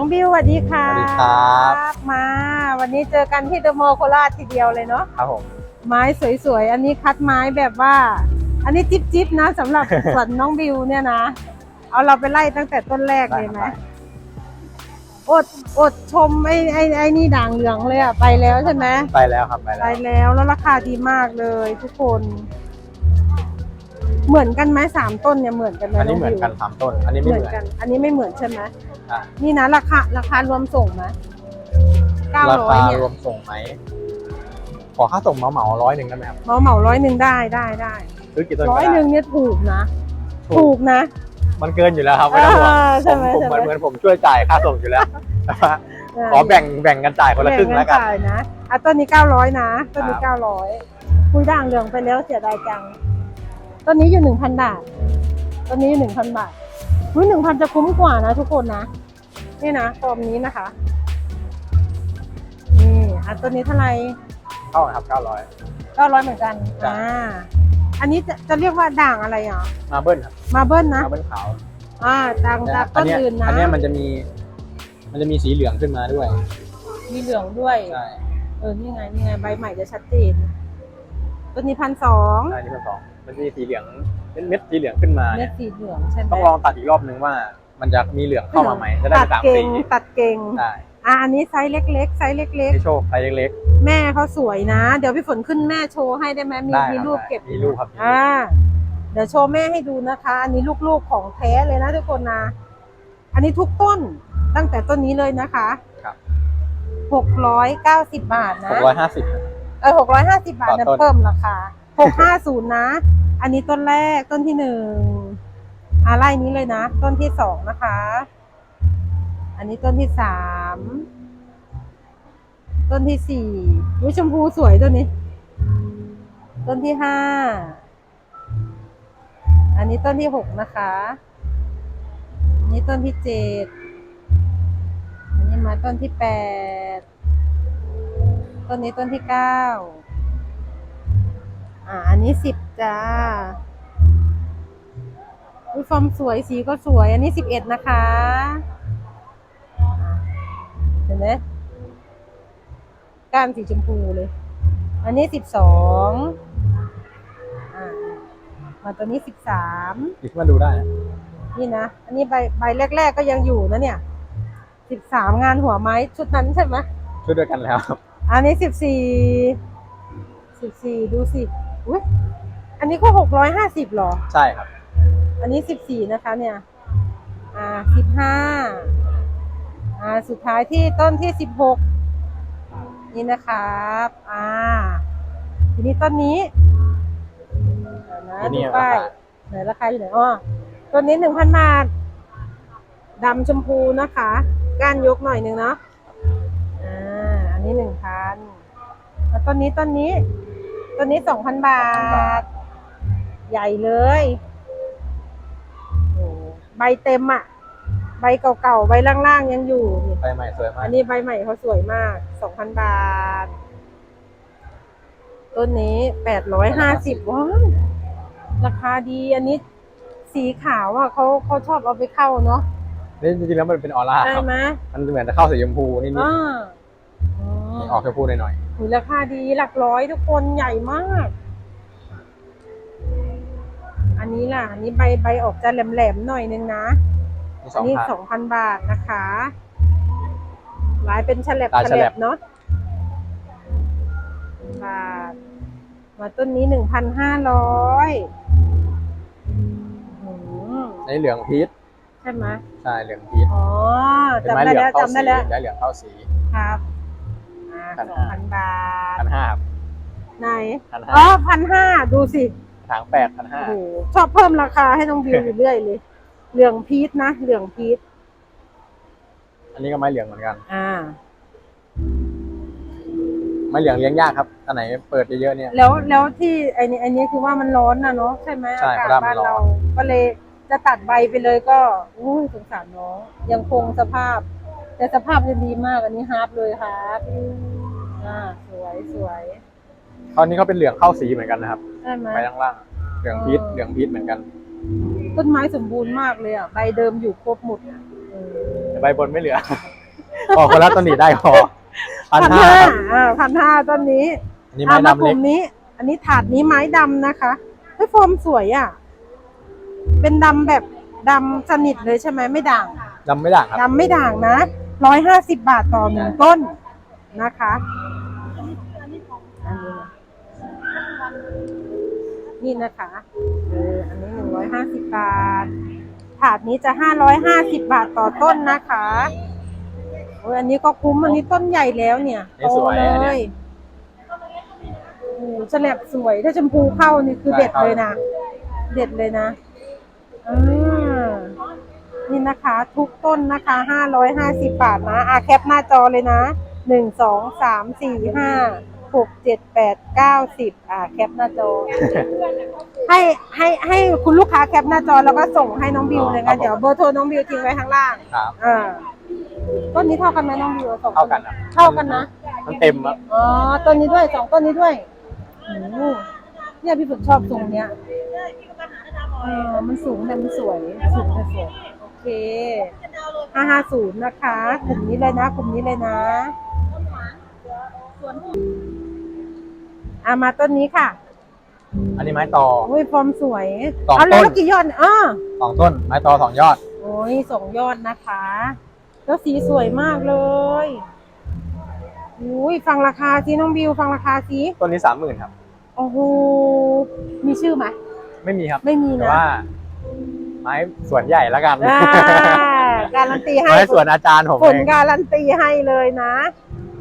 น้องบิวสวัสดีค่ะสวัสดีครับ มา วันนี้เจอกันที่เดอะมอลล์โคราชทีเดียวเลยเนาะครับผมไม้สวยๆ อันนี้คัดไม้แบบว่า อันนี้จิ๊บจิ๊บๆนะสำหรับ สวนน้องบิวเนี่ยนะ เอาเราไปไล่ตั้งแต่ต้นแรกเลยไหมอดอดชมไอ้ไอ้ไอ้นี่ด่างเหลืองเลยอะไปแล้วใช่ไหม ไปแล้วครับไปไปแล้วแล้วแล้วราคาดีมากเลยทุกคน เหมือนกันไหมสามต้นเนี่ยเหมือนกันไหมอันนี้เหมือนกันงบิวสามต้น อันนี้ไม่เหเหมืมืออนนกัน อันนี้ไม่เหมือนใช่ไหม อะนี่นะราคาราคารวมส่งไหมเก้าราร้อยคาเนี่ยรวมส่งไหม ขอค่าส่งเหมาเหมาร้อยหนึ่งได้ไหมครับเหมาเหมาร้อยหนึ่งได้ได้ได้ซื้อกี่ต้นก็ร้อยได้หนึ่งเนี่ยถูกนะ ถูถูกกนะ มันเกินอยู่แล้วครับไม่ต้องห่วงอ่าใช่ไหมผมผมใช่ไหมเหมือนผมช่วยจ่ายค่าส่งอยู่แล้วแต่ว่าขอแบ่งแบ่งกันจ่ายคนละครึ่งแล้วกัน แบ่งจ่ายนะอะต้นนี้เก้าร้อยนะต้นนี้ครั เก้าบร้อยคุยด่างเหลืองไปแล้วเสียดายจังต้นนี้อยู่หนึ่งพันบาทต้นนี้หนึ่งพันบาท คุยหนึ่งพันจะคุ้มกว่านะทุกคนนะ นี่นะฟอร์มนี้นะคะ นี่อะต้นนี้เท่าไหร่เท่าไหร่ครับเก้าร้อยเก้าร้อยเหมือนกัน จ้ะ อ่า อันนี้จะจะเรียกว่าด่างอะไรอะ มาเบิ้ลครับมาเบิ้ลนะ มาเบิ้ลขาวอ่าด่างจากต้นเนี้ยอื่นนะ อันเนี้ยมันจะมี มันจะมีสีเหลืองขึ้นมาด้วยมีเหลืองด้วย ใช่เออ นี่ไง นี่ไง ใบใหม่จะชัดเจน ตัวนี้พันสองใช่นี่มันสองมันจะมีสีเหลืองเป็นเม็ดสีเหลืองขึ้นมาเม็เนี่ดยสีเหลืองใช่ไหมต้องลองตัดอีกรอบนึงว่า มันจะมีเหลืองเข้ามาไหมจะได้ตัดสามเก่สีงตัดเก่งใช่อะอันนี้ไซส์เล็ก ๆ ไซส์เล็ก ให้โชคไซส์เล็กๆ แม่เขาสวยนะ เดี๋ยวพี่ฝนขึ้นแม่โชว์ให้ได้ไหมๆมีได้มีคบรูปเก็บ มีรูปครับอ่าเดี๋ยวโชว์แม่ให้ดูนะคะ อันนี้ลูกๆของแท้เลยนะทุกคนนะ อันนี้ทุกต้นตั้งแต่ต้นนี้เลยนะคะครับหกร้อยเก้าสิบบาทหนะกร้อยห้าสิบ เออหกร้อยห้าสิบบาทต่อนะต้น เพิ่มราคาหกห้าศูนย์นะ อันนี้ต้นแรกต้นที่หนึ่งอ่าไล่นี้เลยนะ ต้นที่สองนะคะ อันนี้ต้นที่สามต้นที่สี่วิชมพูสวยต้นนี้ ต้นที่ห้าอันนี้ต้นที่หกนะคะอันนี้ต้นที่เจ็ดอันนี้มาต้นที่แปดต้นนี้ต้นที่เก้า อ่า อันนี้สิบจ้าอุ้ยฟอร์มสวยสีก็สวย อันนี้สิบเอ็ดนะคะอ่าเห็นไหมก้านสีชมพูเลย อันนี้สิบสองอ่ามาตัวนี้สิบสามหยิบมาดูได้นะนี่นะ อันนี้ใบใบแรก ๆ ก็ยังอยู่นะเนี่ยสิบสามงานหัวไม้ชุดนั้นใช่ไหมช่วยด้วยกันแล้วครับ อันนี้สิบสี่สิบสี่ดูสิ อุ้ยอันนี้ก็หกร้อยห้าสิบหรอ ใช่ครับ อันนี้สิบสี่นะคะเนี่ย อ่าสิบห้าอ่าสุดท้ายที่ต้นที่สิบหกนี่นะครับอ่าทีนี้ต้นนี้อ่านะอันนี้ดูป้ายราคา ไหนราคาอยู่ไหนอ๋อต้นนี้หนึ่งพันบาทดำชมพูนะคะก้านยกหน่อยหนึ่งเนาะอ่าอันนี้หนึ่งพันแล้วต้นนี้ต้นนี้ ต้นนี้สองพันบาท ใหญ่เลยโอ้ใบเต็มอะ ใบเก่าๆ ใบล่างๆ ยังอยู่นี่ไปใหม่สวยมาก อันนี้ใบใหม่เขาสวยมากสองพันบาท ต้นนี้แปดร้อยห้าสิบว้าวราคาดีอันนี้สีขาวอะเขาเขาชอบเอาไปเข้าเนาะนี่จริงๆแล้วมันเป็นออร่าใช่ครับไหมมันเหมือนจะเข้าสีชมพูนิดอ่าอ๋ๆอออกชมพูหน่อยหู ราคาดีหลักร้อยทุกคนใหญ่มาก อันนี้ล่ะ อันนี้ใบใบออกจะแหลมๆหน่อยนึงนะๆมีสอัอนงนี้พันสองพันบาทนะคะลายเป็นฉลับลายฉฉลัลับบเนาะบาท มาต้นนี้หนึ่งพันห้าร้อยในเหลืองพีชใช่ไหมใช่เหลืองพีชอ๋อเป็นจำไม้ได้เหลืองแล้วเข้าจำสีได้แล้วและเหลืองเข้าสีครับอ่า พันสองห้า พันบาทพันห้าครับไหนพันห้าอ๋อพันห้าดูสิถางแปดพันห้าโอ้โหชอบเพิ่มราคาให้น้องบิวอยู่เรื่อยเลย เหลืองพีชนะเหลืองพีชอันนี้ก็ไม้เหลืองเหมือนกัน อ่า ไม้เหลืองเลี้ยงยากครับ อันไหนเปิดเยอะๆเนี่ย แล้วแล้วที่ไอ้นี่ไอ้นี่คือว่ามันร้อนนะเนาะใช่ไหมใช่อากาศเพราะว่ามับ้านนร้อนเรา ก็เลยจะตัดใบไปเลยก็อุ้ยสงสารน้องยังคงสภาพ แต่สภาพจะดีมากอันนี้ฮาร์ปเลยครับอ่าสวยสวยตอนนี้เขาเป็นเหลืองเข้าสีเหมือนกันนะครับใช่ไหม ไปข้างล่างเหลืองพีชอ๋อเหลืองพีชเหมือนกันต้นไม้สมบูรณ์มากเลยอะ ใบเดิมอยู่ครบหมดอะเออแต่ใบบนไม่เหลือพอคนละต้นนี้ได้พอพันพันห้าห้าครับอ่าพันห้าต้นนี้อันนี้ไม้อะมาดำกเล็ลุ่กมนี้ อันนี้ถาดนี้ไม้ดำนะคะเฮ้ยโฟมสวยอะ เป็นดำแบบดำสนิทเลยใช่ไหมไม่ด่างดำไม่ด่างครับดำไม่ด่างนะ ร้อยห้าสิบบาทต่อหนึ่งต้นนะคะอันนี้นะนี่นะคะเอออันนี้หนึ่งร้อยห้าสิบบาท ถาดนี้จะห้าร้อยห้าสิบบาทต่อต้นนะคะโอ้ยอันนี้ก็คุ้มอันนี้ต้นใหญ่แล้วเนี่ยนี่สวยโตอันเลเนี้ย ยโอ้โหฉลับสวยถ้าชมพูเข้านี่คือได้เด็ดเข้าเลยนะ เด็ดเลยนะอ่า นี่นะคะ ทุกต้นนะคะห้าร้อยห้าสิบบาทนะอาแคปหน้าจอเลยนะหนึ่งสองสามสี่ห้าหกเจ็ดแปดเก้าสิบอ่าแคปหน้าจอ ให้ให้ให้คุณลูกค้าแคปหน้าจอแล้วก็ส่งให้น้องบิวเลยครันะบผมเดี๋ยวเบอร์โทรน้องบิวทิ้งไว้ข้างล่างครับ อ่าต้นนี้เท่ากันไหมน้องบิวสองต้เท่ากันครับเท่ากันนะ มันเต็มครับอ๋อต้นนี้ด้วยสองต้นนี้ด้วยโอ้โหเนี่ยพี่ฝึกชอบทรงเนี้ยเออมันสูงแต่มันสวย สูงแต่สวยโอเค ห้าห้าศูนย์นะคะกลุ่มนี้เลยนะกลุ่มนี้เลยนะอ่ามาต้นนี้ค่ะ อันนี้ไม้ตอโอ้ยฟอร์มสวยสองเอาแล้วต้นแล้วกี่ยอดเนี่ยอ้อสองต้น ไม้ตอสองยอด โอ้ยสองยอดนะคะ แล้วสีสวยมากเลยอุ้ยฟังราคาสิน้องบิวฟังราคาสิต้นนี้สามหมื่นครับ โอ้โหมีชื่อไหมไม่มีครับไม่มีแต่นะ ว่า ไม้สวนใหญ่แล้วกันอ่าการันตีให้ไม้สวนอาจารย์ผมผลเองการันตีให้เลยนะ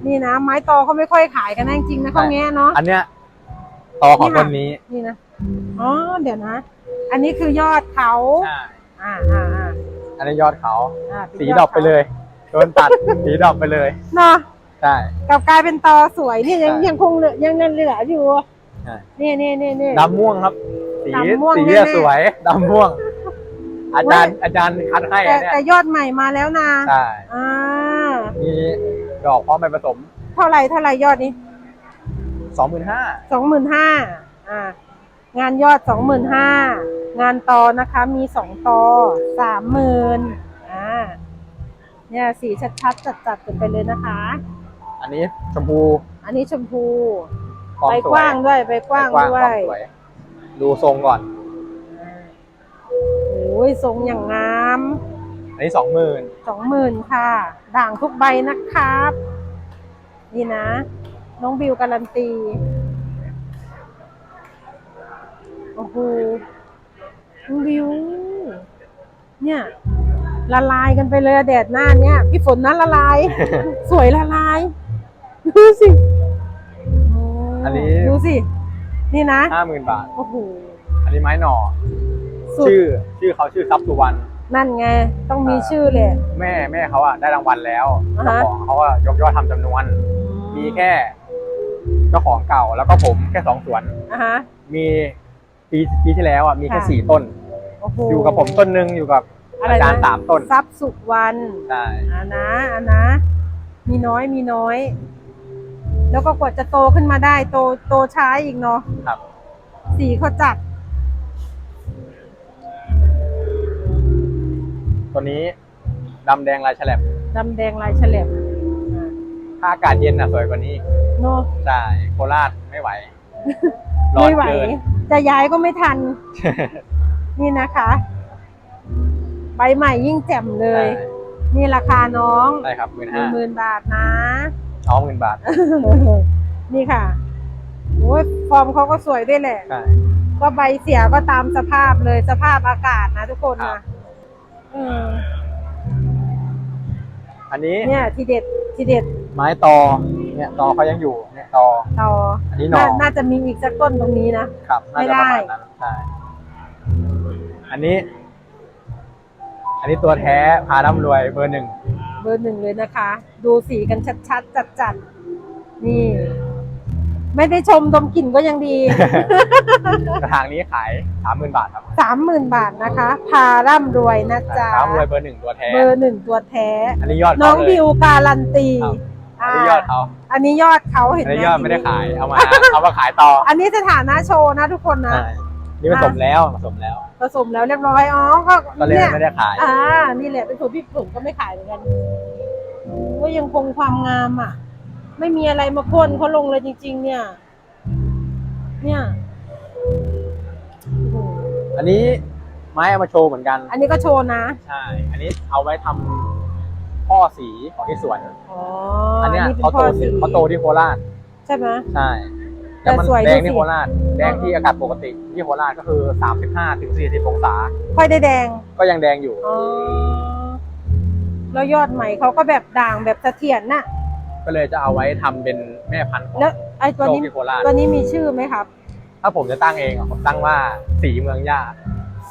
นี่นะ ไม้ตอเขาไม่ค่อยขายกันนะจริงๆนะเขาแง่เนาะ อันเนี้ยตอของต้นนี้นี่นะ อ๋อ เดี๋ยวนะ อันนี้คือยอดเขา ใช่อ่าอ่าอ่าอันนี้ยอดเขาอ่าเป็นสียดอกไปเลยโดนตัด สีดอกไปเลยเนาะใช่ กลับกลายเป็นตอสวยนี่ยังใช่ ยังคงเหลือยังเหลืออยู่ ใช่นี่นี่นี่นี่ ดำม่วงครับ สีดำม่วงสีเนี่ยแน่ๆสวยดำม่วง อาจารย์อาจารย์คัดให้แต่อันเนี่ยแต่ยอดใหม่มาแล้วนะใช่อ่ามีดอกพร้อมไปผสมเท่าไหร่เท่าไหร่ยอดนี้สองหมื่นห้าสองหมื่นห้าอ่างานยอดสองหมื่นห้างานตอนะคะมีสองตอสามหมื่นอ่าเนี่ยสีชัดๆจัดๆกันไปเลยนะคะ อันนี้ชมพูอันนี้ชมพูฟอร์มใบสวยกว้างด้วยใบกว้างใบด้วฟอร์ยมสวยดูทรงก่อนโอ้ ยทรงอย่างงามอันนี้สองหมื่นสองหมื่นค่ะ ด่างทุกใบนะครับ นี่นะ น้องบิวการันตี โอ้โหน้องบิว เนี่ย ละลายกันไปเลยอะแดดหน้าเนี่ยพี่ฝนนะละลาย สวยละลาย ดูสิโอันนี้ดูสิ นี่นะห้าหมื่นบาท โอ้โห อันนี้ไม้หน่อ สุดชื่อชื่อเขาชื่อทรัพย์สุวรรณนั่นไง ต้องมีอ่าชื่อเลย แม่แม่เขาอะได้รางวัลแล้วอ่าเจ้าฮะ ของเขาอะยกยอดทำจำนวน มีแค่เจ้าของเก่าแล้วก็ผมแค่สองสวน อะฮะ มีปีปีที่แล้วอะมีแค่ค่ะ สี่ต้นโอ้โหอยู่กับผมต้นหนึ่งอยู่กับอะไรอาจารย์นะสามต้นทรัพย์สุวรรณใช่อ่านะอ่านะ มีน้อยมีน้อย แล้วก็กว่าจะโตขึ้นมาได้ โตโตช้าอีกเนาะครับ สีเขาจัด ตัวนี้ดำแดงลายแฉลบดำแดงลายแฉลบอ่าถ้าอากาศเย็นอะสวยกว่านี้อีกเนาะใช่โคราชไม่ไหวร้อนไม่ไหว เกินจะย้ายก็ไม่ทัน นี่นะคะ ใบใหม่ยิ่งแจ่มเลยนี่ราคาน้องใช่ครับหมื่นหห้านึ่งหมื่นบาทนะ สองหมื่นบาทนี่ค่ะโอ้ยฟอร์มเขาก็สวยด้วยแหละ ใช่ ก็ใบเสียก็ตามสภาพเลยสภาพอากาศนะทุกคนครันะบเอออันนี้เนี่ยทีเด็ดทีเด็ดไม้ตอ เนี่ยตอเขายังอยู่ เนี่ยตอ ต่ออันนี้หน่อาน่าจะมีอีกสักต้นตรงนี้นะ ครับน่าจะประมาณนั้นใช่อันนี้ อันนี้ตัวแท้พาร่ำรวยเบอร์หนึ่ง เบอร์หนึ่งเลยนะคะ ดูสีกันชัดๆจัดๆนี่ ไม่ได้ชมดมกลิ่นก็ยังดี กระถางนี้ขายสามหมื่นบาทครับสามหมื่นบาทนะคะ พาร่ำรวยนะจ๊ะพาร่ำรวยเบอร์หนึ่งตัวแท้เบอร์หนึ่งตัวแท้ อันนี้ยอดน้เขาองเลยบิวการันตีครับอันนี้ยอดเขาอันนี้ยอดเขาเห็นอันไหมนี้ยอดไม่ได้ขายเอามาเอามาขายต่อ อันนี้สถานะโชว์นะทุกคนนะใช่นี่ผสมแล้วผสมแล้วผสมแล้วเรียบร้อยอ๋อก็ก็เลยเนี่ยไม่ได้ขายอ่านี่แหละเป็นสูตรพี่ผมก็ไม่ขายเหมือนกันก็ยังคงความงามอะ ไม่มีอะไรมาพ่นเขาลงเลยจริง ๆ เนี่ย เนี่ยโอ้โหอันนี้ไม้เอามาโชว์เหมือนกัน อันนี้ก็โชว์นะ ใช่ อันนี้เอาไว้ทำพ่อสีของที่สวน อ๋ออัอันเนี้ยเป็นเขาโตพ่อที่เขาโตที่โคราช ใช่ไหม ใช่แต่แล้วมันสวยแดงดูสิ ที่โคราช แดงที่อากาศปกติที่โคราชก็คือ 35ถึง40องศา ค่อยได้แดง ก็ยังแดงอยู่ อ๋อ แล้วยอดใหม่เขาก็แบบด่างแบบเสถียรน่ะ ก็เลยจะเอาไว้ทำเป็นแม่พันธุ์ของแล้วไอ้ตัวโชคนี้ที่โคราชตัวนี้มีชื่อไหมครับ ถ้าผมจะตั้งเองอะผมตั้งว่าสีเมืองย่า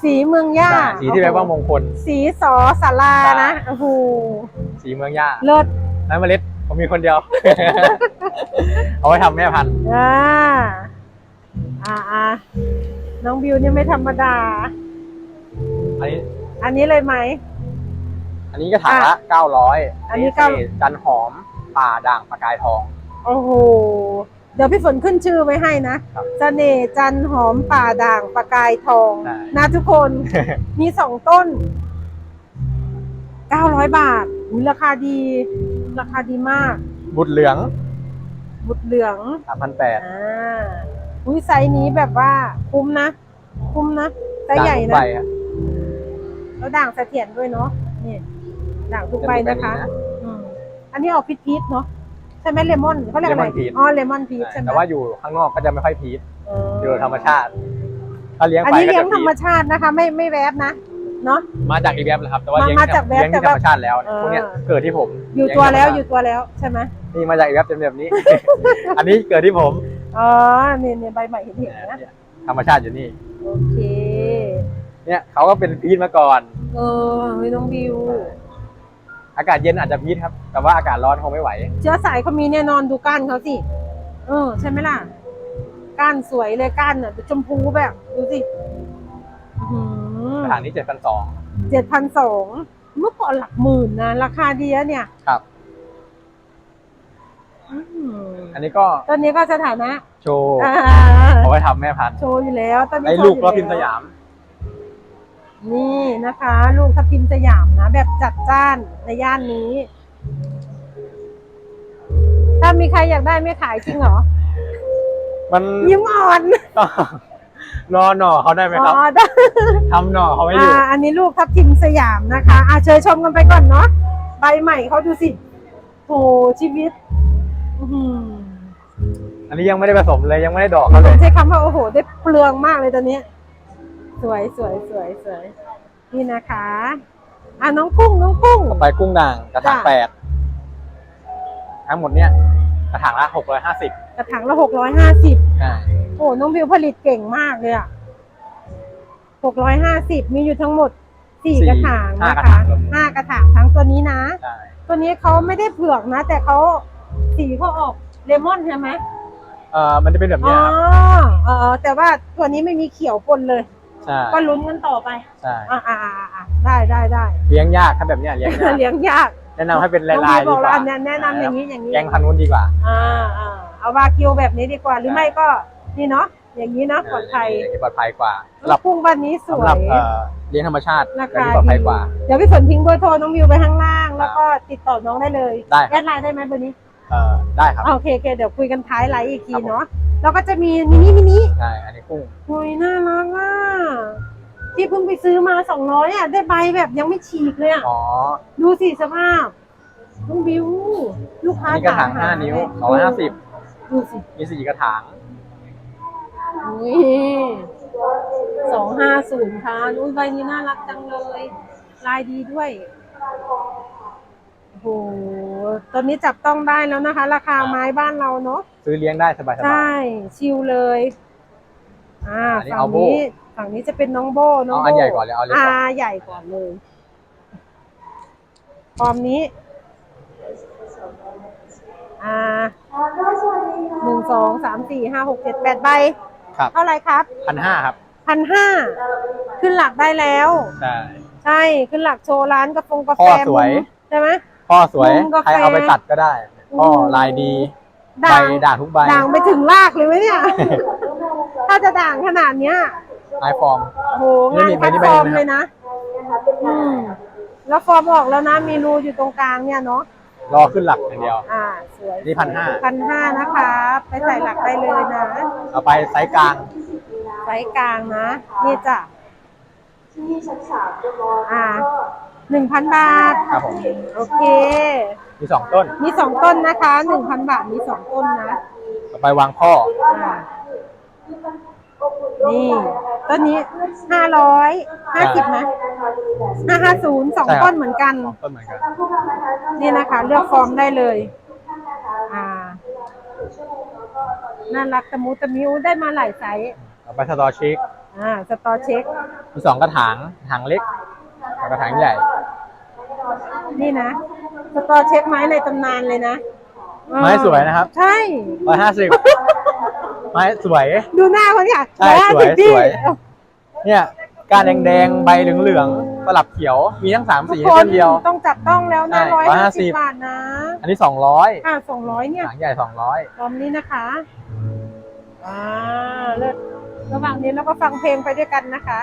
สีเมืองย่าใช่สีที่แปลว่ามงคล สีสอสารานะโอ้โหสีเมืองย่าเลิศแล้วเมล็ดผมมีคนเดียว เอาไว้ทำแม่พันธุ์อ่าอ่าอ่าน้องบิวนี่ไม่ธรรมดา อันนี้ อันนี้เลยไหม อันนี้ก็ถางละ900อันนี้เสเก้าน่ห์จันหอม ป่าด่างประกายทอง โอ้โห เดี๋ยวพี่ฝนขึ้นชื่อไว้ให้นะครับเสน่ห์จันหอมป่าด่างประกายทองใช่นะทุกคน มีสองต้นเก้าร้อยบาทอุ๊ยราคาดี ราคาดีมาก บุตรเหลืองบุดเหลือง3,800อ่าอุ้ยไซส์นี้แบบว่าคุ้มนะ คุ้มนะไซส์ใหญ่ด่างทุกนะใบอะแล้วด่างเสถียรด้วยเนาะนี่ด่างทุกใบนะคะเป็นแบบ อืมอันนี้ออกพีชพีชเนาะใช่ไหมเลมอนเขาเรียกอะไร Lemon peach อ๋อเลมอนพีชใช่ใช่ไหมแต่ว่าอยู่ข้างนอกก็จะไม่ค่อยพีชเอออยู่ธรรมชาติ ถ้าเลี้ยงอันไปนี้ก็เลี้ยจะงธรพีรมชชาตินะคะ ไม่ไม่แวบนะเนาะ มาจากอีแวบเลยครับ แต่ว่ามาเลี้ยงมาจากแวบเลี้ยงที่แต่ธรว่ารมชาติแล้วเนี่ยเออ พวกเนี้ยเกิดที่ผมอยู่ตัวแล้วอเลี้ยู่งตัวแล้วใช่ไหมที่ธรรมชาตินี่มาจากอีแวบเป็นแบบนี้ อันนี้เกิดที่ผมอ๋อเนี่ยเนี่ยใบใหม่เห็นเห็นนะเนี่ยธรรมชาติอยู่นี่ โอเคเนี่ยเขาก็เป็นพีชมาก่อน เออไม่ต้องบิว อากาศเย็นอาจจะพีชครับ แต่ว่าอากาศร้อนคงไม่ไหว เชื้อสายเขามีแน่นอนดูก้านเขาสิ เออ ใช่ไหมล่ะ ก้านสวยเลยก้านเนี่ยชมพูแบบ ดูสิกระถางนี้เจ็ดพันสองเจ็ดพันสองเมื่อก่อนหลักหมื่นนะ ราคาดีอะเนี่ย ครับอืมอันนี้ก็ตอนนี้ก็สถานะ โชว์อ่าเอาไว้ทำแม่พันธุ์โชว์อยู่แล้วตอนนี้ไอ้โชว์ลูกอยู่ก็พิมพ์สแล้วยาม นี่นะคะ ลูกทับทิมสยามนะ แบบจัดจ้านในย่านนี้ ถ้ามีใครอยากได้ไม่ขายจริงเหรอ มันยิ้มอ่อน ต้องรอหน่อเขาได้ไหมครับอ๋อได้ทำหน่อเขาไว้อยู่ อ่า อันนี้ลูกทับทิมสยามนะคะอ่าเชิญชมกันไปก่อนเนาะใบใหม่เขาดูสิโหชีวิต อื้อหืออันนี้ยังไม่ได้ผสมเลยยังไม่ได้ดอกผเขาเลมยใช้คำว่าโอ้โห ได้เปลืองมากเลยตอนนี้ สวยสวยสวยสวยนี่นะคะอะน้องกุ้งน้องกุ้งต่อไปกุ้งด่างกระถางจ้ะแปดทั้งหมดเนี่ยกระถางละหกร้อยห้าสิบกระถางละหกร้อยห้าสิบใช่โอ้น้องบิวผลิตเก่งมากเลยอะหกร้อยห้าสิบมีอยู่ทั้งหมดสี่กระถางห้านะกระคะถางรวมห้ากระถางทั้งตัวนี้นะใช่ตัวนี้เขาไม่ได้เผือกนะ แต่เขาสีเขาออกเลมอนใช่ไหมเอ่อมันจะเป็นแบบอ๋เนี้อยครับเออแต่ว่าตัวนี้ไม่มีเขียวปนเลย ใช่ ก็ลุ้นกันต่อไปใช่ อ่าอ่าอ่าอ่าได้ได้ได้เลี้ยงยากถ้าแบบเนี้ยเลี้ยงยากเลี้ยงยากแนะนำให้เป็นน้องลายบิวๆบดีอกกแล้วว่าอันเนี้ยแนะนำอย่างนี้อย่างนี้ แกงพันนู้นดีกว่า อ่าอ่าเอาวากิวแบบนี้ดีกว่าหรือไม่ก็นี่เนาะอย่างนี้เนาะปลอดภัยอย่างนี้ปลอดภัยกว่าสำหแล้รัวบกุ้งบ้านนี้สสำวหรับย เอ่อเลี้ยงธรรมชาติราแบบคานี้ปลอดภัยดีกว่า เดี๋ยวพี่ฝนทิ้งเบอร์โทรน้องวิวไปข้างล่าง แล้วก็ติดต่อน้องได้เลยได้คแอรับดไลน์ได้ไหมเบอร์นี้เอ่อได้ครับอ่าโอเคโอเคเดี๋ยวคุยกันท้ายไลฟ์อีกทีครับผม เนาะแล้วก็จะมีมินิมินิใช่ อันนี้กุ้ง โอ้ยน่ารักอะ ที่เพิ่งไปซื้อมาสองร้อยอะ ได้ใบแบบยังไม่ฉีกเลยอะ อ๋อ ดูสิสภาพน้องบิว ลูกอัค้านนี้กระถางมห้านิ้วเลยสองร้อยห้าสิบดูสิมีสี่กระถางสองห้าศูนย์ค่ะอุ้ยใบนี้น่ารักจังเลย ลายดีด้วย โอ้โหตอนนี้จับต้องได้แล้วนะคะ ราคาไม้บ้านเราเนาะ ซื้อเลี้ยงได้สบายๆ ใช่ ชิลเลย อ่าอันนี้ฝั่เอางโบ้นี้ฝั่งนี้จะเป็นน้องโบน้องเอาโบอันใหญ่ก่อนเลยเอาเล็กก่อนอ่าใหญ่ก่อนเลยพร้อมนี้ อ่าหนึ่งสองสามสี่ห้าหกเจ็ดแปดใบ ครับเท่าไหรครับพันห้าครับพันห้าขึ้นหลักได้แล้ว ใช่ ใช่ ขึ้นหลักโชว์ร้านกาแฟกาแฟพ่อสวย มุมใช่ไหม พ่อสวยมุมกาแฟใครเอาไปตัดก็ได้พ่ออืมลายดีด่างใบด่างทุกใบ ด่างไปถึงรากเลยไหมเนี่ย ถ้าจะด่างขนาดเนี้ยไม้ฟอร์ม โอ้โหนี่งานมีคัดใบนี้ฟใบอร์มหนึ่งเลยนะอืมแล้วฟอร์มออกแล้วนะ มีรูอยู่ตรงกลางเนี่ยเนาะรอขึ้นหลักอย่างเดียว อ่า สวยนี่พันห้าพันห้านะคะ ไปใส่หลักได้เลยนะเอาไปไซส์กลาง ไซส์กลางนะ นี่จ้ะอ่าหนึ่งพันบาท ครับผม โอเค มีสองต้นมีสองต้นนะคะหนึ่งพันบาทมีสองต้นนะต่อไปวางพ่ออ่า นี่ต้นนี้ห้าร้อยห้าสิบไหมห้าห้าศูนย์สองใช่ครับต้นเหมือนกันสองต้นเหมือนกัน นี่นะคะ เลือกฟอร์มได้เลย อ่า น่ารักตะมูตะมิวได้มาหลายไซส์ต่อไปสตอชิกอ่า สตอเช็คมีสองกระถางกระถางเล็กกับกระถางใหญ่ นี่นะ สตอเช็คไม้ในตำนานเลยนะเออไม้สวยนะครับ ใช่ร้อยห้าสิบ ไม้สวย ดูหน้าเขาเนี่ยใช่สวย150พี่สวย เนี่ยก้านแดงๆใบเหลืองๆสลับเขียวมีทั้งสามทุสีกให้คเส้นนเดียว ต้องจับต้องแล้วนะใช่ร้อยห้าสิบ150บาทนะ อันนี้สองร้อยอ่าสองร้อยกเนี่ยระถางใหญ่สองร้อยพร้อมนี้นะคะอ่าเลิศระหว่างนี้เราก็ฟังเพลงไปด้วยกันนะคะ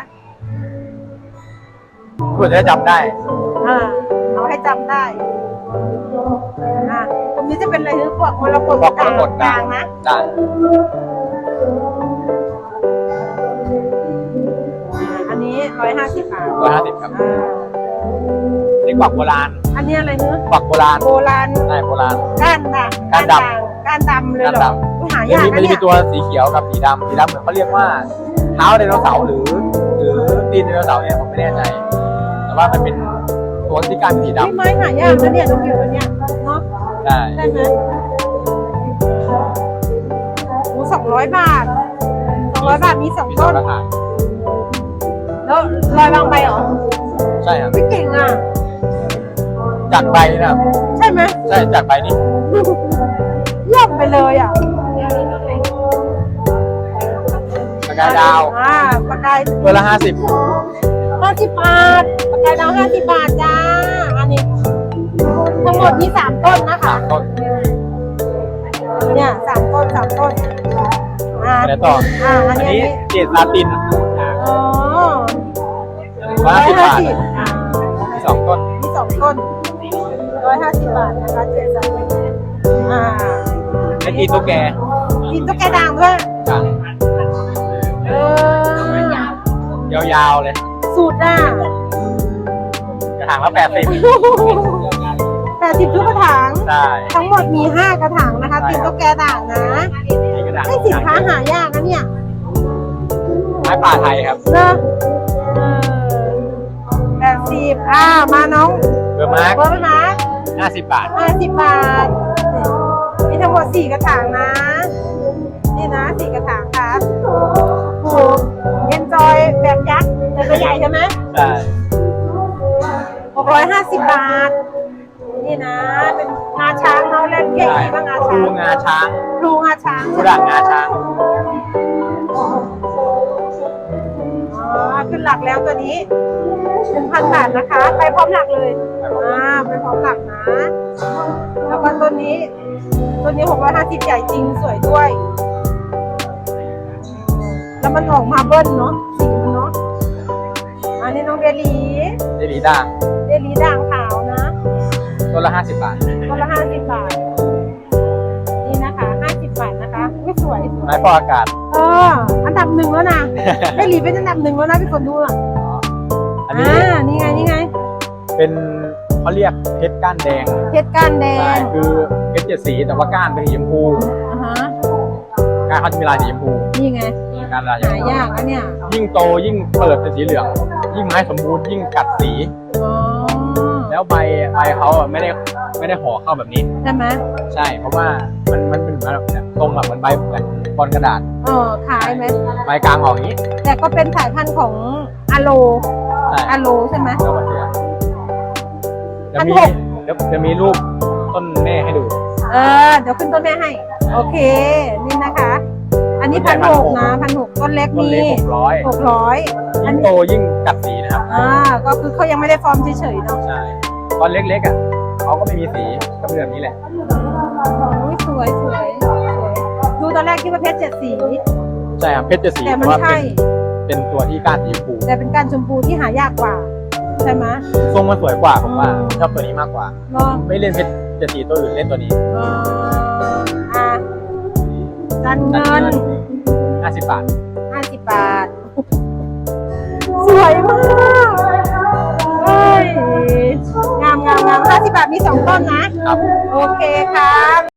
เพื่อจะได้จำได้อ่าเอาให้จำได้อ่าตรงนี้จะเป็นอะไรคือพวกมรกตบอกกลางกดกลางนะจ้ะ อันนี้ร้อยห้าสิบบาทร้อยห้าสิบครับ อ่านี่กวักโบราณอันนี้อะไรเนื้อกวักโบราณโบราณใช่โบราณ ก้านด่างก้านดำด่งก้านดำเลยเหรก้าอนดอุ๊ยหามันยากมีนะมันจะเนี่มียตัวสีเขียวกับสีดำสีดำเหมือนเขาเรียกว่าเท้าไดโนเสาร์หรือ หรือตีนไดโนเสาร์เนี่ยผมไม่แน่ใจ แต่ว่ามันเป็นตัวที่การสีดนี่ไม้หายากนะเนี่ยน้องผิวตัวเนี้ยเนาะำได้ได้ไหม โอ้สองร้อยบาทสองร้อยบาทมีสองมีสอต้งนกระถางแล้วลอยวางใบเหรอใช่ครับไม่เก่งอะ จากใบนะครับใช่ไหมใช่จากใบนี้เยี่ยมไปเลยอะปากกาดาวอ่าปากกายตัวละห้าสิบห้าสิบบาทปากกายดาวห้าสิบบาทจ้า อันนี้ ทั้งหมดมีสามต้นนะคะสามต้น เนี่ยสามต้นสามต้นอ่าไปไหนต่ออ่าอัอันนนี้นี้เจดซาตินอ๋อร้อยห้าสิบบาทอ่ามีสองต้นมีสองต้นร้อยห้าสิบบาทนะคะเจ็ดสามอ่าไอตีนตุ๊กแกกินตุ๊กแกด่างด้วยจังเออยาวๆเลยสูตรอะกระถางละแปดสิบแปด สิบทุกกระถาง ใช่ทั้งหมดมีห้ากระถางนะคะใช่กินครับตุ๊กแกด่างนะนี่กระถางให้สินค้าหายากนะเนี่ยไม้ป่าไทยครับเนอะเออแปดสิบอ่า มาน้องเบอร์มาร์กเบอร์ไม่มาห้าสิบบาทห้าสิบบาท มีทั้งหมดสี่กระถางนะ นี่นะสี่กระถางครับโอ้โหเอ็นจอยแบบยักษ์แต่ตัวใหญ่ใช่ไหมใช่หกร้อยห้าสิบบาท นี่นะ เป็นงาช้างเขาเล่นเก่งใช่ดีบ้างงาครูช้างงาช้างครูงาช้างครูด่างงาช้างอ๋อขึ้นหลักแล้วตัวนี้หนึ่งพันบาทนะคะ ไปพร้อมหลักเลยอ่าไปพร้อมหลักนะ แล้วก็ตัวนี้ตัวนี้หกร้อยห้าสิบใหญ่จริงสวยด้วย แล้วมันออกมาเบิ้ลเนาะสีมันเนาะอันนี้น้องเดลีเจดีด่า ตัวละห้าสิบบาทคนละห้าสิบบาท นี่นะคะห้าสิบบาทนะคะอุ๊ยสวยสวยไม้ฟอกอากาศ เออ อันดับหนึ่งแล้วนะเดลีเป็นอันดับหนึ่งแล้วนะพี่คนดูอะอันอ่านี้นี่ไงนี่ไงเป็นเขาเรียกเพชรก้านแดงเพชรก้านแดใช่งคือเพชรเจ็ดสีแต่ว่าก้านเป็นสีชมพูอ่าฮะก้านเขาจะมีลายสีชมพูนี่ไงก้านลายสีชหามพูยากนะเนี่ยยิ่งโตยิ่งเปิดเป็นสีเหลือง ยิ่งไม้สมบูรณ์ยิ่งกัดสี อ๋อ แล้วใบใบเขาอะไม่ได้ไม่ได้ห่อเข้าแบบนี้ ใช่ไหมใช่เพราะว่ามันมันเป็นเหมือนแบบเนี่ยตรงแบบเหมือนใบเหมือนบอลกระดาษเออขายไหม ใบกลางออกอย่างนี้แต่ก็เป็นสายพันธุ์ของอะโลใช่อะโลใช่ไหมก็เหมือนเดิมจะพันมีหก เดี๋ยวจะมีรูปต้นแม่ให้ดู เออ เดี๋ยวขึ้นต้นแม่ให้ โอเค นี่นะคะ อันนี้ต้พันนใหญ่หก1,600นะพันหกต้นเล็กต้นมีเล็กหกร้อยหกร้อยอัน ยิ่งนี้โตยิ่งกัดสีนะครับอ่าก็คือเขายังไม่ได้ฟอร์มเฉยๆเนาะใช่ตอนเล็กๆอะเขาก็ไม่มีสีก็เป็นแบบนี้แหละโอ้ยสวยสวยสวยดูตอนแรกคิดว่าเพชรเจ็ดสี ใช่ครับเพชรเจ็ดสีแต่มันว่าใช่เป็นเป็นตัวที่ก้านสีชมพูแต่เป็นการชมพูที่หายากกว่า ใช่ไหมทรงมันสวยกว่าผมว่าชอบตัวนี้มากกว่า เนาะไม่เล่นเพชรเจ็ดสีตัวอื่นเล่นตัวนี้อ่าอะจันเงิน ห้าสิบบาทห้าสิบบาท งามงามงามห้าสิบบาทมีสองต้นนะ โอเคครับ